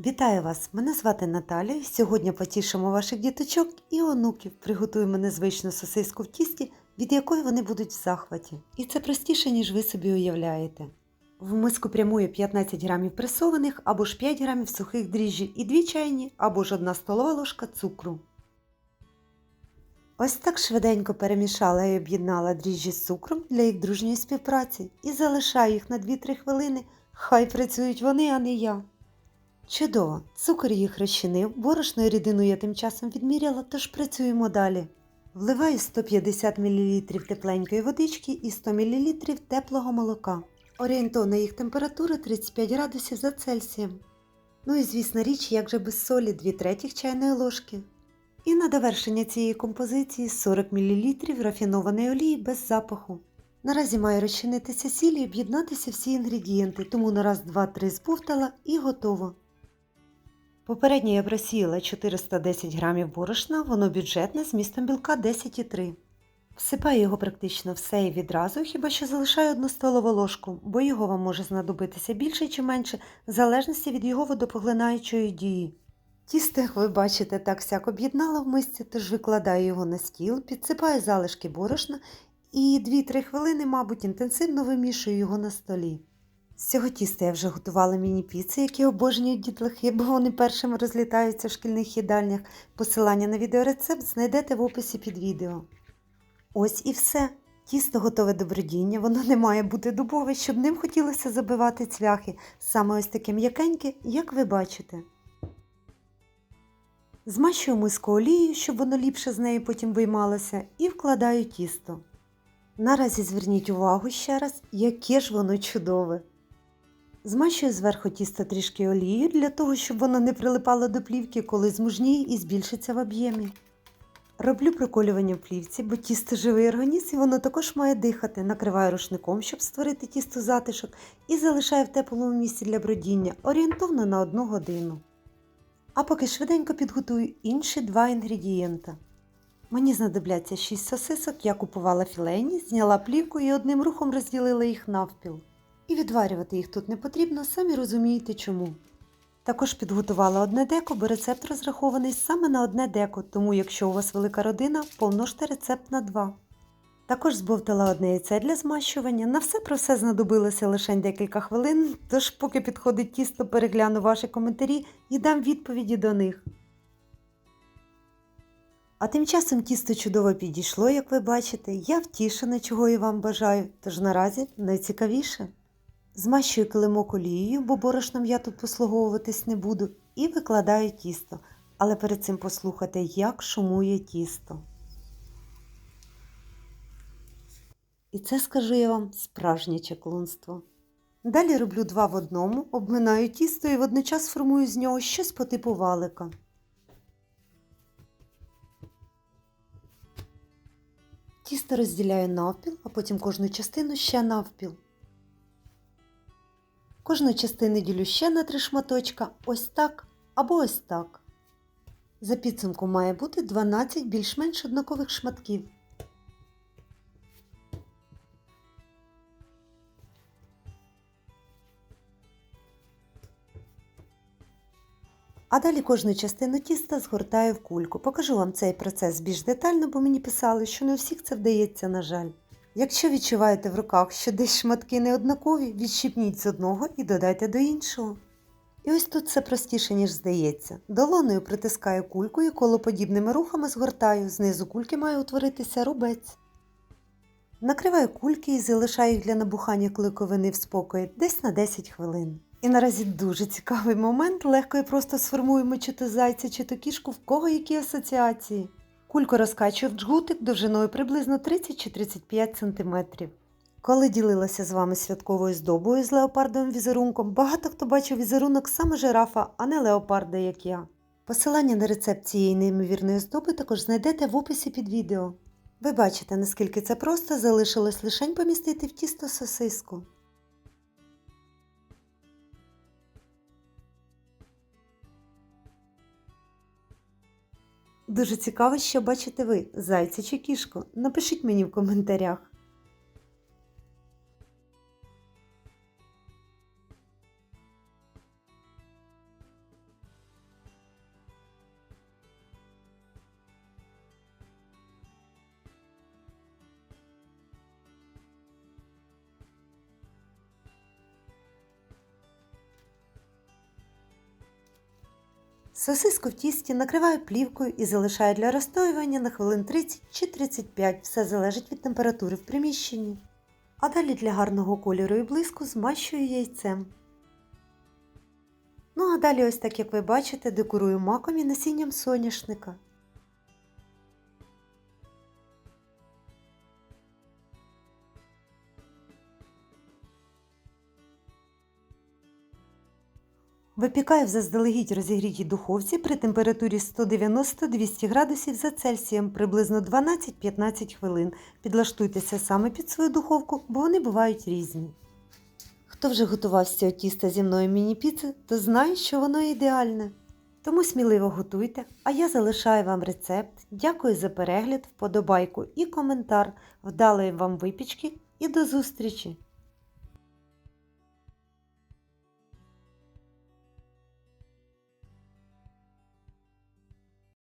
Вітаю вас! Мене звати Наталя. Сьогодні потішимо ваших діточок і онуків. Приготуємо незвичну сосиску в тісті, від якої вони будуть в захваті. І це простіше, ніж ви собі уявляєте. В миску прямує 15 грамів пресованих або ж 5 грамів сухих дріжджів і 2 чайні або ж 1 столова ложка цукру. Ось так швиденько перемішала і об'єднала дріжджі з цукром для їх дружньої співпраці і залишаю їх на 2-3 хвилини. Хай працюють вони, а не я. Чудово! Цукор їх розчинив, борошно і рідину я тим часом відміряла, тож працюємо далі. Вливаю 150 мл тепленької водички і 100 мл теплого молока. Орієнтовна їх температура 35 градусів за Цельсієм. Ну і звісна річ, як же без солі 2 третіх чайної ложки. І на довершення цієї композиції 40 мл рафінованої олії без запаху. Наразі має розчинитися сіль і об'єднатися всі інгредієнти, тому на раз, два, три збовтала і готово. Попередньо я просіяла 410 грамів борошна, воно бюджетне з містом білка 10,3. Всипаю його практично все і відразу, хіба що залишаю одну столову ложку, бо його вам може знадобитися більше чи менше, в залежності від його водопоглинаючої дії. Тісто, як ви бачите, так сяк об'єднала в мисці, тож викладаю його на стіл, підсипаю залишки борошна і 2-3 хвилини, мабуть, інтенсивно вимішую його на столі. З цього тіста я вже готувала міні-піци, які обожнюють дітлахи, бо вони першими розлітаються в шкільних їдальнях. Посилання на відеорецепт знайдете в описі під відео. Ось і все. Тісто готове до бродіння, воно не має бути дубове, щоб ним хотілося забивати цвяхи, саме ось таке м'якеньке, як ви бачите. Змащую миску олією, щоб воно ліпше з неї потім виймалося, і вкладаю тісто. Наразі зверніть увагу ще раз, яке ж воно чудове. Змащую зверху тісто трішки олією для того, щоб воно не прилипало до плівки, коли змужніє і збільшиться в об'ємі. Роблю проколювання в плівці, бо тісто живий організм і воно також має дихати. Накриваю рушником, щоб створити тісто затишок, і залишаю в теплому місці для бродіння орієнтовно на 1 годину. А поки швиденько підготую інші два інгредієнта. Мені знадобляться 6 сосисок, я купувала філейні, зняла плівку і одним рухом розділила їх навпіл. І відварювати їх тут не потрібно, самі розумієте чому. Також підготувала одне деко, бо рецепт розрахований саме на одне деко, тому якщо у вас велика родина, помножте рецепт на 2. Також збовтала одне яйце для змащування. На все про все знадобилося лише декілька хвилин, тож поки підходить тісто, перегляну ваші коментарі і дам відповіді до них. А тим часом тісто чудово підійшло, як ви бачите. Я втішена, чого і вам бажаю, тож наразі найцікавіше. Змащую килимок олією, бо борошном я тут послуговуватись не буду, і викладаю тісто. Але перед цим послухайте, як шумує тісто. І це, скажу я вам, справжнє чаклунство. Далі роблю два в одному, обминаю тісто і водночас формую з нього щось по типу валика. Тісто розділяю навпіл, а потім кожну частину ще навпіл. Кожну частину ділю ще на три шматочка, ось так або ось так. За підсумком має бути 12 більш-менш однакових шматків. А далі кожну частину тіста згортаю в кульку. Покажу вам цей процес більш детально, бо мені писали, що не у всіх це вдається, на жаль. Якщо відчуваєте в руках, що десь шматки неоднакові, відщипніть з одного і додайте до іншого. І ось тут все простіше, ніж здається. Долоною притискаю кульку і колоподібними рухами згортаю, знизу кульки має утворитися рубець. Накриваю кульки і залишаю їх для набухання кликовини в спокої десь на 10 хвилин. І наразі дуже цікавий момент, легко і просто сформуємо чи то зайця, чи то кішку, в кого які асоціації. Кульку розкачую в джгутик довжиною приблизно 30 чи 35 см. Коли ділилася з вами святковою здобою з леопардовим візерунком, багато хто бачив візерунок саме жирафа, а не леопарда, як я. Посилання на рецепт цієї неймовірної здоби також знайдете в описі під відео. Ви бачите, наскільки це просто залишилось лишень помістити в тісто сосиску. Дуже цікаво, що бачите ви, зайця чи кішку. Напишіть мені в коментарях. Сосиску в тісті накриваю плівкою і залишаю для розстоювання на хвилин 30 чи 35, все залежить від температури в приміщенні. А далі для гарного кольору і блиску змащую яйцем. Ну а далі, ось так як ви бачите, декорую маком і насінням соняшника. Випікаю в заздалегідь розігрітій духовці при температурі 190-200 градусів за Цельсієм приблизно 12-15 хвилин. Підлаштуйтеся саме під свою духовку, бо вони бувають різні. Хто вже готував з цього тіста зі мною міні-піци, то знає, що воно ідеальне. Тому сміливо готуйте, а я залишаю вам рецепт. Дякую за перегляд, вподобайку і коментар. Вдалої вам випічки і до зустрічі!